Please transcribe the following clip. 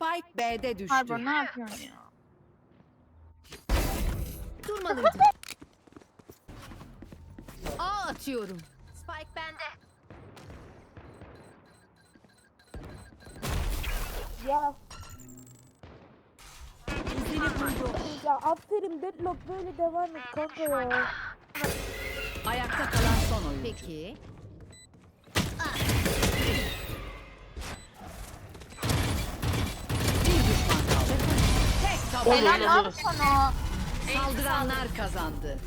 Spike B'de düştü. Pardon ne yapıyorsun ya? Durmalıydım. A atıyorum. Spike bende. Ya ya aferin Deadlock böyle devam et kanka ya. Ayakta kalan son oyuncu. Peki. Helal lan sana. Saldıranlar kazandı.